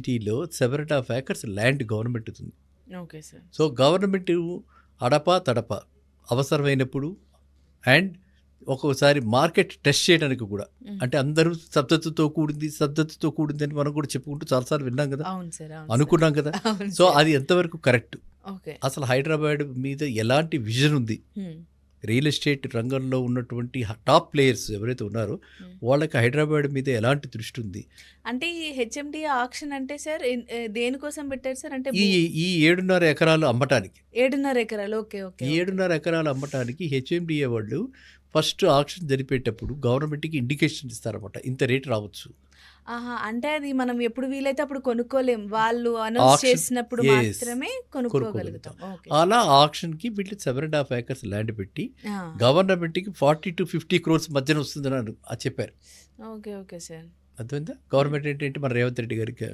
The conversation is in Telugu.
సిటీలో seven half acres land government ఉంది. Okay sir. సో గవర్నమెంట్ అడప తడప అవసరమైనప్పుడు అండ్ ఒక్కోసారి మార్కెట్ టెస్ట్ చేయడానికి కూడా. అంటే అందరూ సబ్దత్తుతో కూడింది సబ్దత్తుతో కూడింది అని మనం కూడా చెప్పుకుంటూ చాలాసార్లు విన్నాం కదా. అనుకున్నాం కదా. సో. అది ఎంతవరకు కరెక్ట్? అసలు హైదరాబాద్ మీద ఎలాంటి విజన్ ఉంది. రియల్ ఎస్టేట్ రంగంలో ఉన్నటువంటి టాప్ ప్లేయర్స్ ఎవరైతే ఉన్నారో. వాళ్ళకి హైదరాబాద్ మీద ఎలాంటి దృష్టి ఉంది? అంటే ఈ హెచ్ఎండి ఆక్షన్ అంటే సార్ దేనికోసం పెట్టారు సార్? అంటే ఈ ఏడున్నర ఎకరాలు అమ్మటానికి. ఏడున్నర ఎకరాలు. ఓకే ఓకే ఈ ఏడున్నర ఎకరాలు అమ్మటానికి హెచ్ఎండిఏ వాళ్ళు ఫస్ట్ ఆక్షన్ జరిపేటప్పుడు గవర్నమెంట్కి ఇండికేషన్ ఇస్తారన్నమాట. ఇంత రేట్ రావచ్చు. ఆహా అంటే అది మనం ఎప్పుడు వీలైతే అప్పుడు కొనుక్కోలేం. వాళ్ళు అనౌన్స్ చేసినప్పుడు. మాత్రమే కొనుక్కోగలుగుతాం. అలా ఆక్షన్కి వీళ్ళు seven and half acres land పెట్టి ఆ, గవర్నమెంట్కి ఫార్టీ టు ఫిఫ్టీ క్రోర్స్ మధ్యన వస్తుందని అను- చెప్పారు. ఓకే ఓకే సార్ అర్థమైందా? గవర్నమెంట్ ఏంటంటే మన రేవంత్ రెడ్డి గారికి.